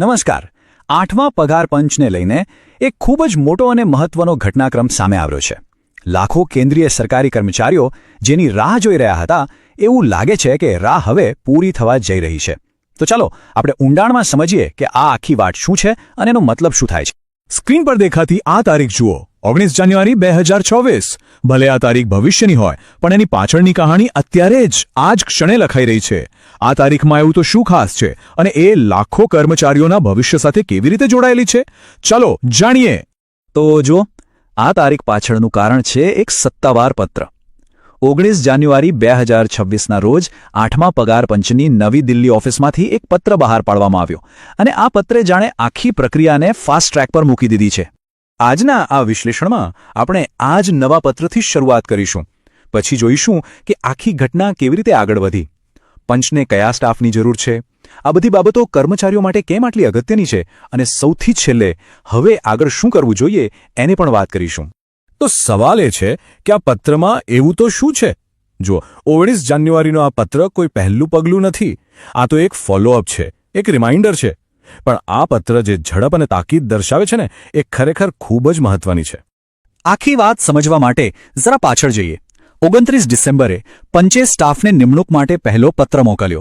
નમસ્કાર. આઠમા પગાર પંચને લઈને એક ખૂબ જ મોટો અને મહત્વનો ઘટનાક્રમ સામે આવ્યો છે. લાખો કેન્દ્રીય સરકારી કર્મચારીઓ જેની રાહ જોઈ રહ્યા હતા, એવું લાગે છે કે રાહ હવે પૂરી થવા જઈ રહી છે. તો ચાલો, આપણે ઊંડાણમાં સમજીએ કે આ આખી વાત શું છે અને એનો મતલબ શું થાય છે. સ્ક્રીન પર દેખાતી આ તારીખ જુઓ, ઓગણીસ જાન્યુઆરી બે હજાર ચોવીસ. ભલે આ તારીખ ભવિષ્યની હોય, પણ એની પાછળની કહાણી અત્યારે જ આ જ ક્ષણે લખાઈ રહી છે. આ તારીખમાં એવું તો શું ખાસ છે? અને એ લાખો કર્મચારીઓના ભવિષ્ય સાથે કેવી રીતે જોડાયેલી છે? ચલો જાણીએ. તો જો આ તારીખ પાછળનું કારણ છે એક સત્તાવાર પત્ર. ઓગણીસ જાન્યુઆરી બે હજાર છવ્વીસના રોજ આઠમા પગાર પંચની નવી દિલ્હી ઓફિસમાંથી એક પત્ર બહાર પાડવામાં આવ્યો. અને આ પત્રે જાણે આખી પ્રક્રિયાને ફાસ્ટ ટ્રેક પર મૂકી દીધી છે. આજના આ વિશ્લેષણમાં આપણે આ જ નવા પત્રથી શરૂઆત કરીશું. પછી જોઈશું કે આખી ઘટના કેવી રીતે આગળ વધી. પંચને કયા સ્ટાફની જરૂર છે? આ બધી બાબતો કર્મચારીઓ માટે કેમ આટલી અગત્યની છે? અને સૌથી છેલ્લે, હવે આગળ શું કરવું જોઈએ, એને પણ વાત કરીશું. તો સવાલ એ છે કે આ પત્રમાં એવું તો શું છે? જો ઓગણીસ જાન્યુઆરીનો આ પત્ર કોઈ પહેલું પગલું નથી. આ તો એક ફોલોઅપ છે, એક રિમાઇન્ડર છે. પણ આ પત્ર જે ઝડપ અને તાકીદ દર્શાવે છે ને, એ ખરેખર ખૂબ જ મહત્વની છે. આખી વાત સમજવા માટે જરા પાછળ જઈએ. ઓગણત્રીસ ડિસેમ્બરે પંચે સ્ટાફને નિમણૂક માટે પહેલો પત્ર મોકલ્યો.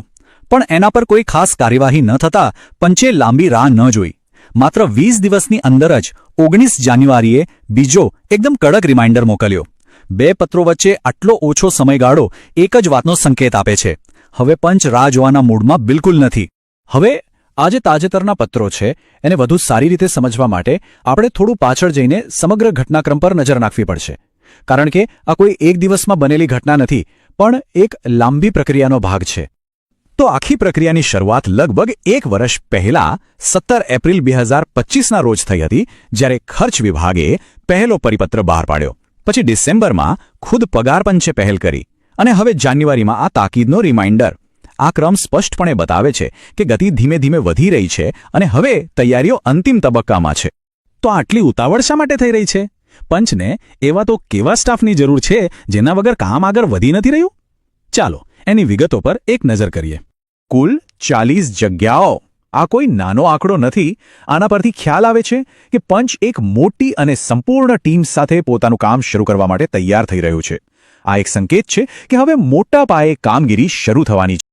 પણ એના પર કોઈ ખાસ કાર્યવાહી ન થતાં પંચે લાંબી રાહ ન જોઈ. માત્ર વીસ દિવસની અંદર જ ઓગણીસ જાન્યુઆરીએ બીજો એકદમ કડક રિમાઇન્ડર મોકલ્યો. બે પત્રો વચ્ચે આટલો ઓછો સમયગાળો એક જ વાતનો સંકેત આપે છે. હવે પંચ રાહ જોવાના મૂડમાં બિલકુલ નથી. હવે આ જે તાજેતરના પત્રો છે, એને વધુ સારી રીતે સમજવા માટે આપણે થોડું પાછળ જઈને સમગ્ર ઘટનાક્રમ પર નજર નાખવી પડશે. કારણ કે આ કોઈ એક દિવસમાં બનેલી ઘટના નથી, પણ એક લાંબી પ્રક્રિયાનો ભાગ છે. તો આખી પ્રક્રિયાની શરૂઆત લગભગ એક વર્ષ પહેલા સત્તર એપ્રિલ બે હજાર પચીસના રોજ થઈ હતી, જ્યારે ખર્ચ વિભાગે પહેલો પરિપત્ર બહાર પાડ્યો. પછી ડિસેમ્બરમાં ખુદ પગાર પંચે પહેલ કરી અને હવે જાન્યુઆરીમાં આ તાકીદનો રિમાઇન્ડર. આ ક્રમ સ્પષ્ટપણે બતાવે છે કે ગતિ ધીમે ધીમે વધી રહી છે અને હવે તૈયારીઓ અંતિમ તબક્કામાં છે. તો આટલી ઉતાવળ શા માટે થઈ રહી છે? પંચને એવા તો કેવા સ્ટાફની જરૂર છે જેના વગર કામ આગળ વધી નથી રહ્યું? ચાલો, એની વિગતો પર એક નજર કરીએ. કુલ ચાલીસ જગ્યાઓ. આ કોઈ નાનો આંકડો નથી. આના પરથી ખ્યાલ આવે છે કે પંચ એક મોટી અને સંપૂર્ણ ટીમ સાથે પોતાનું કામ શરૂ કરવા માટે તૈયાર થઈ રહ્યું છે. આ એક સંકેત છે કે હવે મોટા પાયે કામગીરી શરૂ થવાની છે.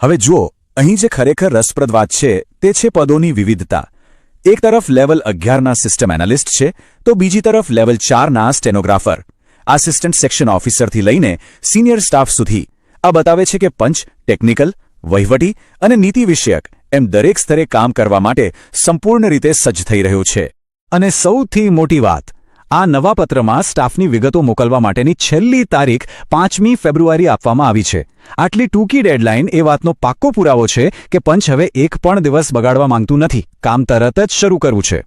હવે જુઓ, અહીં જે ખરેખર રસપ્રદ વાત છે તે છે પદોની વિવિધતા. એક તરફ લેવલ અગિયારના સિસ્ટમ એનાલિસ્ટ છે, તો બીજી તરફ લેવલ ચારના સ્ટેનોગ્રાફર. આસિસ્ટન્ટ સેક્શન ઓફિસરથી લઈને સિનિયર સ્ટાફ સુધી. આ બતાવે છે કે પંચ ટેકનિકલ વહીવટી અને નીતિ વિષયક એમ દરેક સ્તરે કામ કરવા માટે સંપૂર્ણ રીતે સજ્જ થઈ રહ્યું છે. અને સૌથી મોટી વાત આ નવા પત્રમાં સ્ટાફની વિગતો મોકલવા માટેની છેલ્લી તારીખ પાંચમી ફેબ્રુઆરી આપવામાં આવી છે. આટલી ટૂંકી ડેડલાઇન એ વાતનો પાક્કો પુરાવો છે કે પંચ હવે એક પણ દિવસ બગાડવા માંગતું નથી. કામ તરત જ શરૂ કરવું છે.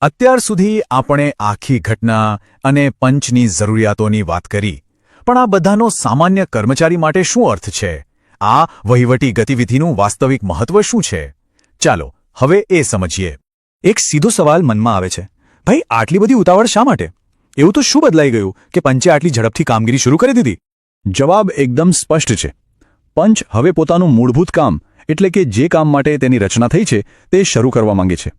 અત્યાર સુધી આપણે આખી ઘટના અને પંચની જરૂરિયાતોની વાત કરી. પણ આ બધાનો સામાન્ય કર્મચારી માટે શું અર્થ છે? આ વહીવટી ગતિવિધિનું વાસ્તવિક મહત્વ શું છે? ચાલો, હવે એ સમજીએ. એક સીધો સવાલ મનમાં આવે છે. ભાઈ, આટલી બધી ઉતાવળ શા માટે? એવું તો શું બદલાઈ ગયું કે પંચે આટલી ઝડપથી કામગીરી શરૂ કરી દીધી? જવાબ એકદમ સ્પષ્ટ છે. પંચ હવે પોતાનું મૂળભૂત કામ, એટલે કે જે કામ માટે તેની રચના થઈ છે, તે શરૂ કરવા માંગે છે.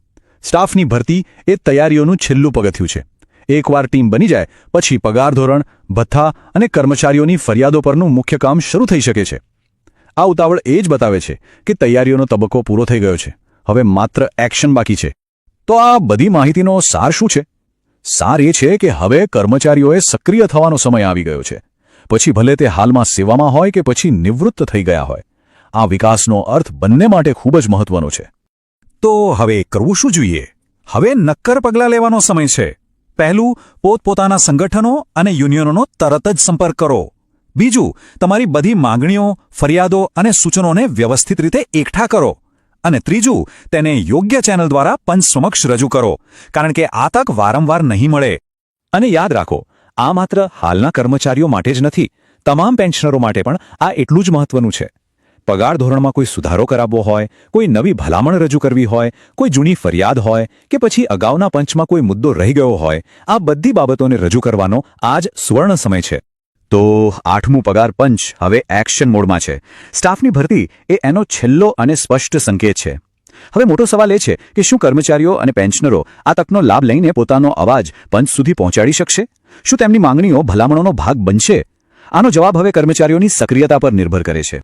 સ્ટાફની ભરતી એ તૈયારીઓનું છેલ્લું પગથિયું છે. એકવાર ટીમ બની જાય, પછી પગાર ધોરણ, ભથ્થા અને કર્મચારીઓની ફરિયાદો પરનું મુખ્ય કામ શરૂ થઈ શકે છે. આ ઉતાવળ એ જ બતાવે છે કે તૈયારીઓનો તબક્કો પૂરો થઈ ગયો છે. હવે માત્ર એક્શન બાકી છે. તો આ બધી માહિતીનો સાર શું છે? સાર એ છે કે હવે કર્મચારીઓએ સક્રિય થવાનો સમય આવી ગયો છે. પછી ભલે તે હાલમાં સેવામાં હોય કે પછી નિવૃત્ત થઈ ગયા હોય. આ વિકાસનો અર્થ બંને માટે ખૂબ જ મહત્વનો છે. તો હવે કરવું શું જોઈએ? હવે નક્કર પગલાં લેવાનો સમય છે. પહેલું, પોતપોતાના સંગઠનો અને યુનિયનોનો તરત જ સંપર્ક કરો. બીજું, તમારી બધી માંગણીઓ, ફરિયાદો અને સૂચનોને વ્યવસ્થિત રીતે એકઠા કરો. અને ત્રીજું, તેને યોગ્ય ચેનલ દ્વારા પંચ સમક્ષ રજૂ કરો, કારણ કે આ તક વારંવાર નહીં મળે. અને યાદ રાખો, આ માત્ર હાલના કર્મચારીઓ માટે જ નથી, તમામ પેન્શનરો માટે પણ આ એટલું જ મહત્વનું છે. પગાર ધોરણમાં કોઈ સુધારો કરાવવો હોય, કોઈ નવી ભલામણ રજૂ કરવી હોય, કોઈ જૂની ફરિયાદ હોય કે પછી અગાઉના પંચમાં કોઈ મુદ્દો રહી ગયો હોય, આ બધી બાબતોને રજૂ કરવાનો આ જ સુવર્ણ સમય છે. તો આઠમું પગાર પંચ, હવે એક્શન મોડમાં છે. સ્ટાફની ભરતી એ એનો છેલ્લો અને સ્પષ્ટ સંકેત છે. હવે મોટો સવાલ એ છે કે શું કર્મચારીઓ અને પેન્શનરો આ તકનો લાભ લઈને પોતાનો અવાજ પંચ સુધી પહોંચાડી શકશે? શું તેમની માંગણીઓ ભલામણોનો ભાગ બનશે? આનો જવાબ હવે કર્મચારીઓની સક્રિયતા પર નિર્ભર કરે છે.